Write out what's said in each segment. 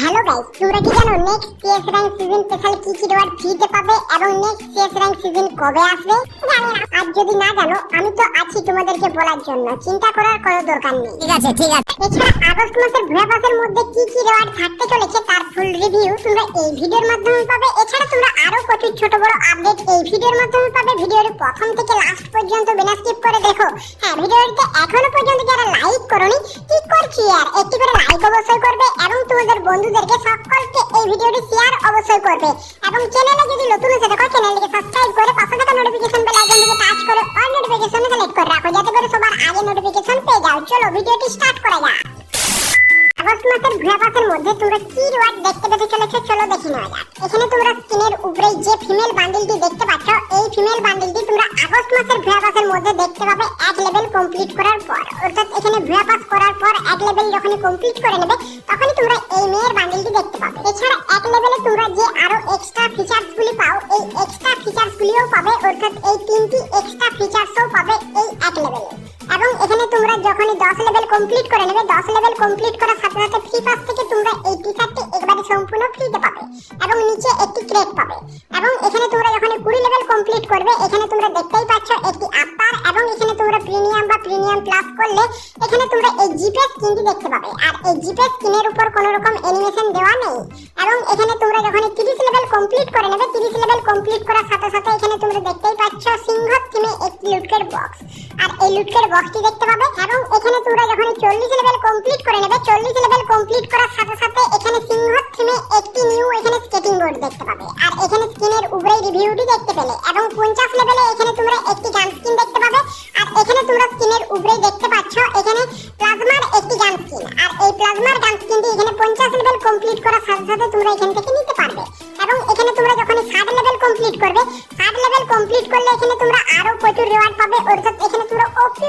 Hello guys তোমরা কি জানো next CS rank season special কি কি রিওয়ার্ড ফ্রিতে পাবে এবং নেক্সট সিএস র্যাঙ্ক সিজন কবে আসবে? জানি না। আর যদি না জানো, আমি তো আছি তোমাদেরকে বলার জন্য। চিন্তা করার কোনো দরকার নেই। ঠিক আছে ঠিক আছে। এছাড়া আগস্ট মাসের ভুয়া পাসের মধ্যে কি কি রিওয়ার্ড থাকতে চলেছে তার ফুল রিভিউ তোমরা এই ভিডিওর মাধ্যমে পাবে। এছাড়া তোমরা আরও প্রচুর ছোট বড় আপডেট এই ভিডিওর মাধ্যমে পাবে। ভিডিওর প্রথম থেকে লাস্ট পর্যন্ত বিনা স্কিপ করে দেখো। হ্যাঁ ভিডিওটিতে এখনও পর্যন্ত যারা লাইক করনি, কি করছি আর? একটি করে লাইক অবশ্যই করবে এবং তোমাদের বন্ধুদেরকে সকলকে এই ভিডিওটি শেয়ার অবশ্যই করবে। এবং চ্যানেলে যদি নতুন এসে দেখো চ্যানেলটিকে সাবস্ক্রাইব করে পাশে থাকা নোটিফিকেশন বেল আইকনটিকে টাচ করে অল নোটিফিকেশন সিলেক্ট করে রাখো। যাতে করে সবার আগে নোটিফিকেশন পেয়ে যাও চলো ভিডিওটি স্টার্ট করা যাক। আগস্ট মাসের ভুয়া মধ্যে তোমরা কি রিওয়ার্ড দেখতে পেতে চলেছো চলো দেখে নেওয়া যাক। এখানে তোমরা স্ক্রিনের উপরে যে ফিমেল বান্ডেলটি দেখতে পাচ্ছ, এই ফিমেল বান্ডেলটি তোমরা আগস্ট মাসের ভুয়া মধ্যে দেখতে পাবে এক লেভেল কমপ্লিট করার পর। অর্থাৎ এখানে ভুয়া করার পর এক লেভেল যখন কমপ্লিট করে নেবে, তখনই তোমরা এই মেয়ের বান্ডেলটি দেখতে পাবে। এছাড়া এক লেভেলে তোমরা যে আরও এক্সট্রা ফিচারস গুলি পাও, এই এক্সট্রা ফিচারসগুলিও পাবে। অর্থাৎ এই তিনটি এক্সট্রা এবং এখানে তোমরা যখনই 10 লেভেল কমপ্লিট করে নেবে 10 লেভেল কমপ্লিট করার সাথে সাথে ফ্রি পাস থেকে তোমরা এই টি শার্টটি একবারে সম্পূর্ণ ফ্রিতে পাবে এবং নিচে একটি ক্রেট পাবে। এবং এখানে তোমরা যখন 20 লেভেল কমপ্লিট করবে, এখানে তোমরা দেখতেই পাচ্ছ একটি আপার এবং এখানে তোমরা প্রিমিয়াম বা প্রিমিয়াম প্লাস করলে এখানে তোমরা এই জিপে স্কিনটি দেখতে পাবে। আর এই জিপে স্কিনের উপর কোনো রকম অ্যানিমেশন দেওয়া নেই। এবং এখানে তোমরা যখন 30 লেভেল কমপ্লিট করে নেবে 30 লেভেল কমপ্লিট করার সাথে সাথে এখানে তোমরা দেখতেই পাচ্ছ সিংহ থিমে একটি লুটকের বক্স আর এই লুটকের বক্সটি দেখতে পাবে এবং এখানে তোমরা যখন 40 লেভেল কমপ্লিট করে নেবে 40 লেভেল কমপ্লিট করার সাথে সাথে এখানে সিংহ থিমে একটি নিউ এখানে স্কেটিং বোর্ড দেখতে পাবে। আর এখানে স্কিনের উপরে রিভিউটি দেখতে পেলে এবং 50 লেভেলে এখানে তোমরা একটি গান স্কিন দেখতে পাবে। আর এখানে তোমরা স্কিনের উপরে দেখতে পাচ্ছ এখানে প্লাজমার একটি গান স্কিন আর এই প্লাজমার গান স্কিনটি এখানে 50 লেভেল কমপ্লিট করার সাথে সাথে তোমরা এখান থেকে নিতে পারবে। এবং এখানে তোমরা যখন 60 লেভেল কমপ্লিট করবে 60 লেভেল কমপ্লিট করলে এখানে তোমরা আরও প্রচুর রিওয়ার্ড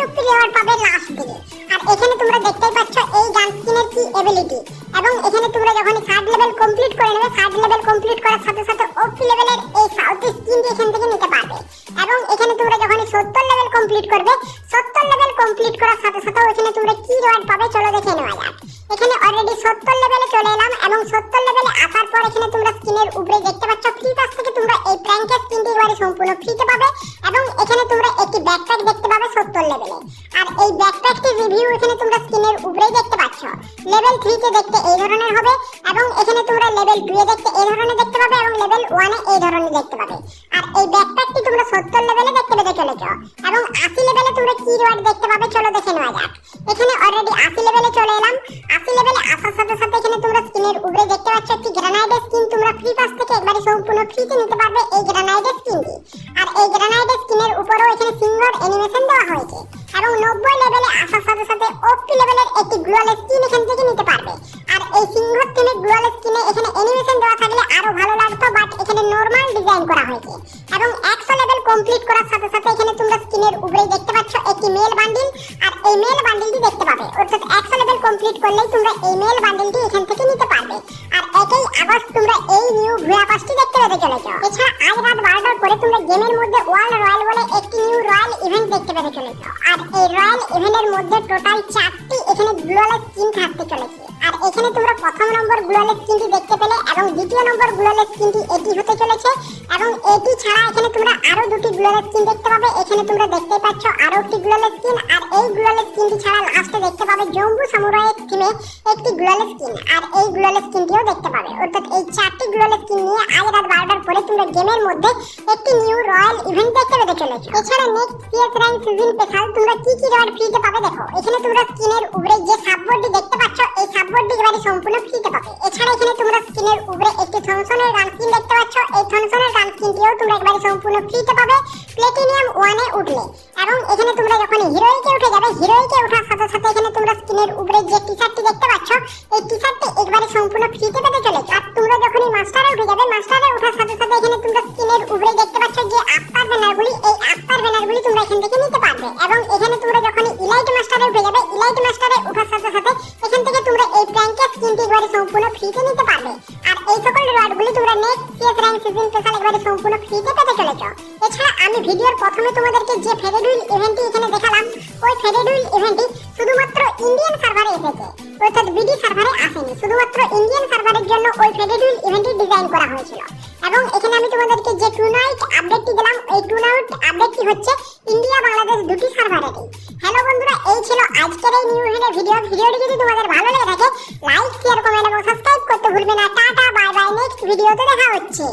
ওপি ওপি পাবে লাস্ট দিকে আর এখানে তোমরা দেখতেই পাচ্ছ এই গান কি এবিলিটি এবং এখানে তোমরা যখন 60 লেভেল কমপ্লিট করে নেবে 60 লেভেল কমপ্লিট করার সাথে সাথে ওপি লেভেলের এই সাউথ স্কিনটি এখান থেকে নিতে পারবে। এবং এখানে তোমরা যখন 70 লেভেল কমপ্লিট করবে 70 লেভেল কমপ্লিট করার সাথে সাথে এখানে তোমরা কি রিওয়ার্ড পাবে চলো দেখে নেওয়া যাক। এখানে অলরেডি 70 লেভেলে চলে এলাম এবং 70 লেভেলে আসার পর এখানে তোমরা স্কিনের উপরে দেখতে পাচ্ছ ফ্রি পাস থেকে তোমরা এই প্র্যাঙ্কের স্কিনটি সম্পূর্ণ ফ্রিতে পাবে। এবং এখানে তোমরা একটি ব্যাকপ্যাক দেখতে পাবে 70 লেভেলে আর এই ব্যাকপ্যাকটির রিভিউ এখানে তোমরা স্কিনের উপরেই দেখতে পাচ্ছ। লেভেল 3 তে দেখতে এই ধরনের হবে এবং এখানে তোমরা লেভেল 2 এ দেখতে এই ধরনের দেখতে পাবে এবং লেভেল 1 এ এই ধরনের দেখতে পাবে। আর এই ব্যাকপ্যাকটি তোমরা 70 লেভেলে দেখতে পেতে চলেছ এবং 80 লেভেলে তোমরা কি রিওয়ার্ড দেখতে পাবে, চলো দেখে নেওয়া যাক। এখানে অলরেডি 80 লেভেলে চলে এলাম। 80 লেভেলে আসার সাথে সাথে এখানে তোমরা স্কিনের উপরে দেখতে পাচ্ছ একটি গ্রানাইডের স্কিন তোমরা ফ্রি পাস থেকে একবারে সম্পূর্ণ ফ্রিতে নিতে পারবে এবং 90 লেভেলে আসার সাথে সাথে ওপি লেভেলের একটি গ্লোয়াল স্কিন এখান থেকে নিতে পারবে। আর এই সিংহ টিমের গ্লোয়াল স্কিনে এখানে অ্যানিমেশন দেওয়া থাকলে আরও ভালো লাগতো বাট এখানে নরমাল ডিজাইন করা হয়েছে। এবং 100 লেভেল কমপ্লিট করার সাথে সাথে এখানে তোমরা স্কিনের উপরেই দেখতে পাচ্ছ একটি মেল বান্ডিল আর এই মেল বান্ডিলটি দেখতে পাবে। অর্থাৎ 100 লেভেল কমপ্লিট করলেই তোমরা এই মেল বান্ডিলটি আর এই রয়্যাল ইভেন্টের মধ্যে টোটাল চারটি এখানে গ্লোয়াল স্কিন থাকতে চলেছে। আর এখানে তোমরা প্রথম নম্বর গ্লোয়াল স্কিনটি দেখতে পেলে এবং দ্বিতীয় নম্বর গ্লোয়াল স্কিনটি এটি হতে চলেছে এবং এটি ছাড়া এখানে তোমরা আরও দুটি গ্লোয়াল স্কিন দেখতে পাবে। এখানে তোমরা দেখতে পাচ্ছ আরও একটি গ্লোয়াল স্কিন আর এই গ্লোয়াল স্কিনটি ছাড়া লাস্টে দেখতে পাবে জম্বু সামুরাইয়ের থিমে একটি গ্লোয়াল স্কিন আর এই গ্লোয়াল স্কিনটিও দেখতে পাবে। অর্থাৎ এই চারটি গ্লোয়াল স্কিন নিয়ে আজ রাত বারোটার পরে তোমরা গেমের মধ্যে একটি নিউ রয়্যাল ইভেন্ট দেখতে পেতে চলেছো। এছাড়া next CS rank season special তোমরা কি কি রিওয়ার্ড ফ্রিতে পাবে দেখো। এখানে তোমরা স্কিনের উপরে যে সাববোর্ডটি দেখতে পাচ্ছ, এই সাববোর্ডটি এবারে সম্পূর্ণ ফ্রিতে পাবে। এছাড়া এখানে তোমরা স্কিনের উপরে একটি থমসনের গান স্কিন দেখতে পাচ্ছ। এই থমসনের গান স্কিনটিও তোমরা একবারে সম্পূর্ণ ফ্রিতে পাবে প্লেটিনিয়াম ওয়ানে উঠলে। এবং এখানে তোমরা যখন হিরোইকে উঠে যাবে হিরোইকে ওঠার সাথে সাথে এখানে তোমরা স্কিনের উপরে যে টি শার্টটি দেখতে পাচ্ছ, এই টি শার্টটি একবারে সম্পূর্ণ ফ্রিতে পেতে চলেছে। আর তোমরা যখনই মাস্টারে উঠে যাবে মাস্টারে ওঠার সাথে সাথে এখানে তোমরা স্কিনের উপরে দেখতে পাচ্ছ যে আফটার ব্যানারগুলি এই আফটার ব্যানারগুলি তোমরা এখান থেকে নিতে পারবে। এবং এখানে তোমরা যখন ইলাইট মাস্টারে উঠে যাবে ইলাইট মাস্টারে ওঠার একবারে সম্পূর্ণ ফ্রিতে নিতে পারবে। আর এই সকল রিওয়ার্ডগুলি তোমরা next CS rank season special একবারে সম্পূর্ণ ফ্রিতে পেতে চলেছো। এছাড়া আমি ভিডিওর প্রথমে তোমাদেরকে যে ফেডেডুইল ইভেন্টটি এখানে দেখালাম, ওই ফেডেডুইল ইভেন্টটি শুধুমাত্র ইন্ডিয়ান সার্ভারে এসেছে। অর্থাৎ বিডি সার্ভারে আসেনি। শুধুমাত্র ইন্ডিয়ান সার্ভারের জন্য ওই ফেডেডুইল ইভেন্টটি ডিজাইন করা হয়েছিল। এবং এখানে আমি তোমাদেরকে যে টু নাইট আপডেটটি দিলাম, এই টু নাইট আপডেটটি হচ্ছে ইন্ডিয়া বাংলাদেশ দুটি সার্ভারেরই হ্যালো বন্ধুরা, এই ছিল আজকের এই নিউ ভিডিও ভিডিওটি যদি তোমাদের এরকম এরকম সাবস্ক্রাইব করতে ভুলবে না। টাটা বাই বাই নেক্সট ভিডিওতে দেখা হচ্ছে।